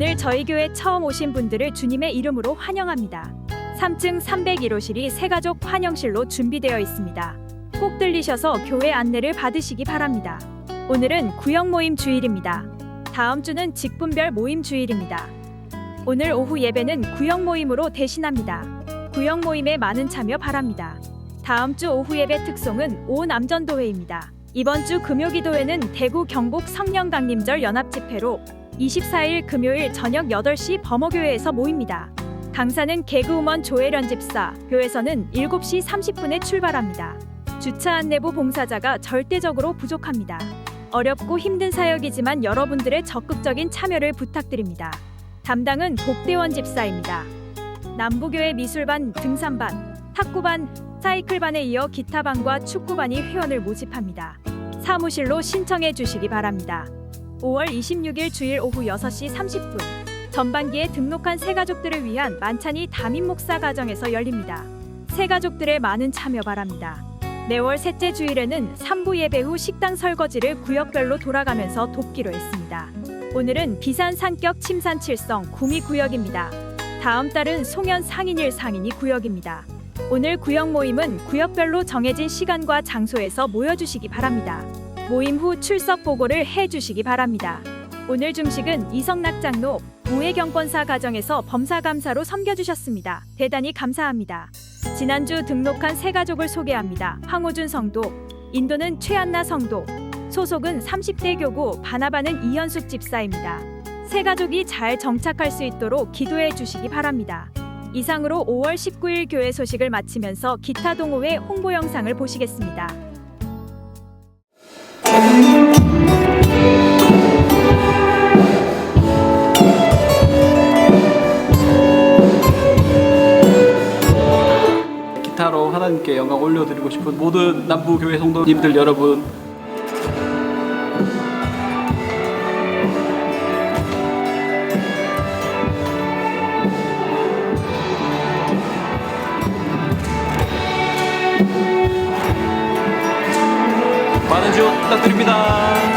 오늘 저희 교회 처음 오신 분들을 주님의 이름으로 환영합니다. 3층 301호실이 새가족 환영실로 준비되어 있습니다. 꼭 들리셔서 교회 안내를 받으시기 바랍니다. 오늘은 구역 모임 주일입니다. 다음 주는 직분별 모임 주일입니다. 오늘 오후 예배는 구역 모임으로 대신합니다. 구역 모임에 많은 참여 바랍니다. 다음 주 오후 예배 특송은 오남전도회입니다. 이번 주 금요기도회는 대구 경북 성령강림절 연합집회로 24일 금요일 저녁 8시 범어교회에서 모입니다. 강사는 개그우먼 조혜련 집사, 교회에서는 7시 30분에 출발합니다. 주차 안내부 봉사자가 절대적으로 부족합니다. 어렵고 힘든 사역이지만 여러분들의 적극적인 참여를 부탁드립니다. 담당은 복대원 집사입니다. 남부교회 미술반, 등산반, 탁구반, 사이클반에 이어 기타반과 축구반이 회원을 모집합니다. 사무실로 신청해 주시기 바랍니다. 5월 26일 주일 오후 6시 30분 전반기에 등록한 새가족들을 위한 만찬이 담임 목사 가정에서 열립니다. 새가족들의 많은 참여 바랍니다. 매월 셋째 주일에는 3부 예배 후 식당 설거지를 구역별로 돌아가면서 돕기로 했습니다. 오늘은 비산 산격 침산 칠성 구미 구역입니다. 다음 달은 송현 상인일 상인이 구역입니다. 오늘 구역 모임은 구역별로 정해진 시간과 장소에서 모여주시기 바랍니다. 모임 후 출석 보고를 해주시기 바랍니다. 오늘 중식은 이성락 장로 우회경권사 가정에서 범사감사로 섬겨주셨습니다. 대단히 감사합니다. 지난주 등록한 새 가족을 소개합니다. 황호준 성도, 인도는 최한나 성도, 소속은 30대 교구 바나바는 이현숙 집사입니다. 새 가족이 잘 정착할 수 있도록 기도해 주시기 바랍니다. 이상으로 5월 19일 교회 소식을 마치면서 기타 동호회 홍보 영상을 보시겠습니다. 하나님께 영광 올려드리고 싶은 모든 남부 교회 성도님들 여러분 많은 지원 부탁드립니다.